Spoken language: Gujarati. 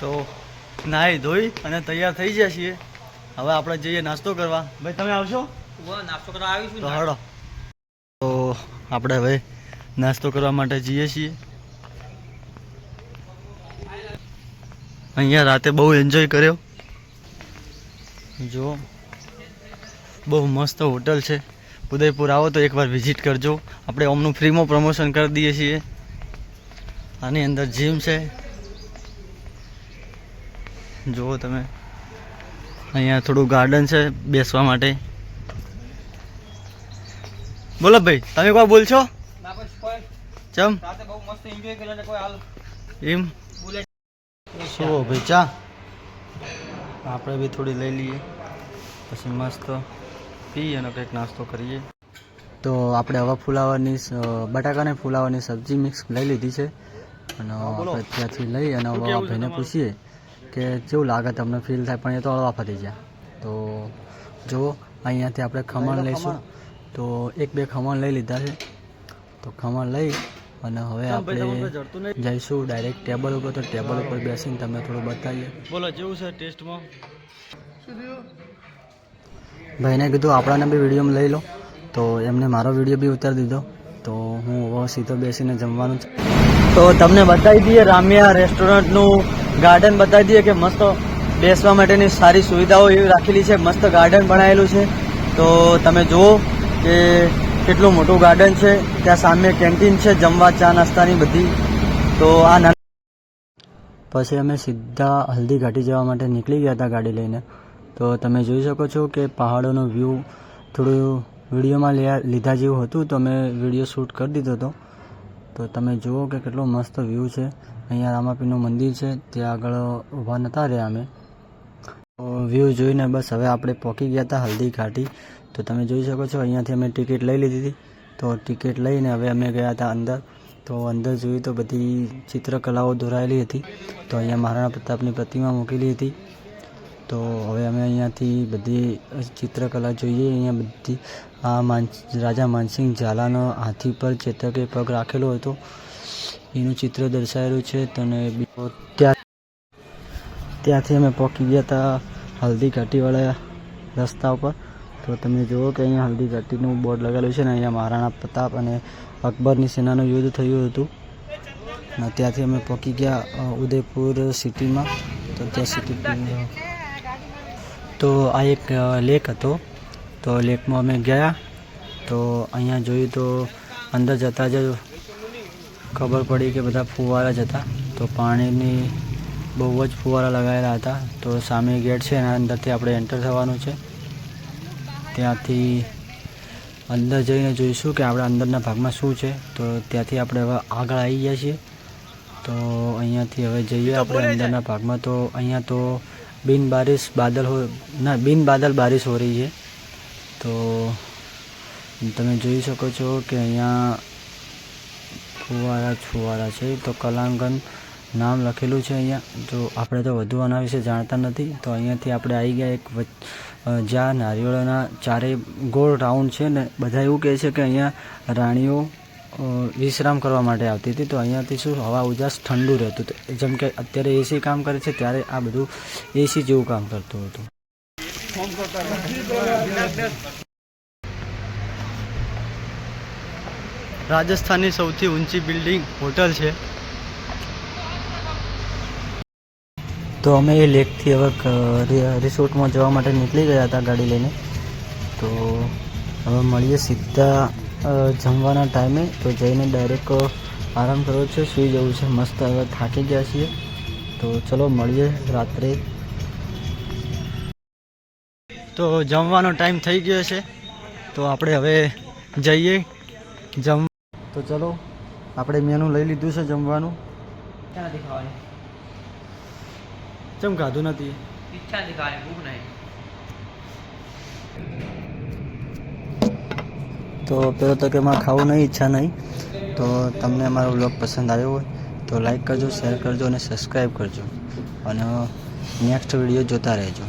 તો નાહી ધોઈ અને તૈયાર થઈ ગયા છીએ. હવે આપણે જઈએ નાસ્તો કરવા. ભાઈ તમે આવશો? નાસ્તો કરવા આવીશું તો હળો તો આપણે હવે નાસ્તો કરવા માટે જઈએ છીએ. અહીંયા રાતે બહુ એન્જોય કર્યો. જો બહુ મસ્ત હોટલ છે. ઉદયપુર આવો તો એકવાર વિઝિટ કરજો. આપણે ઓમનું ફ્રીમાં પ્રમોશન કરી દઈએ છીએ. આની અંદર જીમ છે. જુઓ તમે. અહીંયા થોડું ગાર્ડન છે બેસવા માટે. બોલો ભાઈ તમે કોઈ બોલશો? ચમ? ને કોઈ હાલ. એમ? શું ભાઈ ચા. આપણે બી થોડી લઈ લઈએ. પછી મસ્ત પી અને કંઈક નાસ્તો કરીએ. તો આપણે હવા ફુલાવરની સ- બટાકાને ફુલાવાની સબ્જી મિક્સ લઈ લીધી છે. અને આપણે ત્યાંથી લઈ અને હવા ભાઈને પૂછીએ. કે કેવું લાગે તમને? ફીલ થાય પણ એ તો અળવા ફરી જાય તો જુઓ અહીંયાથી આપણે ખમણ લઈશું. તો એક બે ખમણ લઈ લીધા છે. તો ખમણ લઈ અને હવે આપણે જઈશું ડાયરેક્ટ ટેબલ ઉપર. તો ટેબલ ઉપર બેસીને તમને થોડું બતાવીએ. બોલો જેવું છે ટેસ્ટમાં ભાઈને કીધું આપણાને બી વિડીયોમાં લઈ લો. તો એમને મારો વીડિયો બી ઉતારી દીધો. તો હું હવે સીધો બેસીને જમવાનું છે તો તમને બતાવી દઈએ રામિયા રેસ્ટોરન્ટનું ગાર્ડન બતાવી દઈએ કે મસ્ત બેસવા માટેની સારી સુવિધાઓ એવી રાખેલી છે. મસ્ત ગાર્ડન બનાવેલું છે. તો તમે જુઓ કે કેટલું મોટું ગાર્ડન છે. ત્યાં સામે કેન્ટીન છે, જમવા, ચા, નાસ્તાની બધી. તો આ પછી અમે સીધા હલ્દી ઘાટી જવા માટે નીકળી ગયા હતા ગાડી લઈને. તો તમે જોઈ શકો છો કે પહાડોનો વ્યૂ થોડું વિડીયોમાં લીધા જેવું હતું. તો મેં વીડિયો શૂટ કરી દીધો હતો. તો તમે જુઓ કે કેટલો મસ્ત વ્યૂ છે. અહીંયા રામાપીનું મંદિર છે. ત્યાં આગળ ઊભા નહોતા રહ્યા અમે. વ્યૂ જોઈને બસ હવે આપણે પહોંચી ગયા હતા હલ્દી ઘાટી. તો તમે જોઈ શકો છો, અહીંયાથી અમે ટિકિટ લઈ લીધી હતી. તો ટિકિટ લઈને હવે અમે ગયા હતા અંદર. તો અંદર જોયું તો બધી ચિત્રકલાઓ દોરાયેલી હતી. તો અહીંયા મહારાણા પ્રતાપની પ્રતિમા મૂકેલી હતી. તો હવે અમે અહીંયાથી બધી ચિત્રકલા જોઈએ, અહીંયા બધી આ માન, રાજા માનસિંહ ઝાલાનો હાથી પર ચેતકે પગ રાખેલો હતો. એનું ચિત્ર દર્શાવેલું છે. તને ત્યાં, ત્યાંથી અમે પહોંચી ગયા હતા હલ્દી ઘાટીવાળા રસ્તા ઉપર. તો તમે જુઓ કે અહીંયા હલ્દી ઘાટીનું બોર્ડ લગાવેલું છે ને, અહીંયા મહારાણા પ્રતાપ અને અકબરની સેનાનું યુદ્ધ થયું હતું. ત્યાંથી અમે પહોંચી ગયા ઉદયપુર સિટીમાં. તો ત્યાં સિટી તો આ એક લેક હતો. તો લેકમાં અમે ગયા. તો અહીંયા જોયું તો અંદર જતાં જ ખબર પડી કે બધા ફુવારા જ હતા. તો પાણીની બહુ જ ફુવારા લગાવેલા હતા. તો સામે ગેટ છે એના અંદરથી આપણે એન્ટર થવાનું છે. ત્યાંથી અંદર જઈને જોઈશું કે આપણે અંદરના ભાગમાં શું છે. તો ત્યાંથી આપણે હવે આગળ આવી ગયા છીએ. તો અહીંયાથી હવે જઈએ આપણે અંદરના ભાગમાં. તો અહીંયા તો બિન બારિશ બાદલ હો ના, બિન બાદલ બારિશ હો રહી છે. તો તમે જોઈ શકો છો કે અહીંયા ફુવારા જ ફુવારા છે. તો કલાંગન નામ લખેલું છે અહીંયા. તો આપણે તો વધુ આના વિશે જાણતા નથી, તો અહીંયાથી આપણે આવી ગયા એક જ્યાં નારિયેળોના ચારે ગોળ રાઉન્ડ છે ને, બધા એવું કહે છે કે અહીંયા રાણીઓ વિશ્રામ કરવા માટે આવતી હતી. તો અહીંયાથી શું હવા ઉજાસ ઠંડુ રહેતું હતું. જેમ કે અત્યારે એસી કામ કરે છે ત્યારે આ બધું એસી જેવું કામ કરતું હતું. રાજસ્થાનની સૌથી ઊંચી બિલ્ડિંગ હોટલ છે. તો અમે એ લેકથી હવે રિસોર્ટમાં જવા માટે નીકળી ગયા હતા ગાડી લઈને. તો હવે મળીએ સીધા જમવાના ટાઈમે તો જઈને ડાયરેક્ટ આરામ કરવો છે, સૂઈ જવું છે. મસ્ત હવે થાકી ગયા છીએ. તો ચલો મળીએ રાત્રે. તો જમવાનો ટાઈમ થઈ ગયો છે. તો આપણે હવે જઈએ. જમ તો ચલો, આપણે મેનુ લઈ લીધું છે જમવાનું. ઈચ્છા નથી ચમ ખાધું નથી? ઈચ્છા નથી ભૂખ નહીં. તો પહેલો તો કે મારે ખાવું નહીં, ઈચ્છા નહીં. તો તમને મારો બ્લોગ પસંદ આવ્યો હોય, તો લાઈક કરજો, શેર કરજો અને સબસ્ક્રાઈબ કરજો. અને નેક્સ્ટ વીડિયો જોતા રહેજો.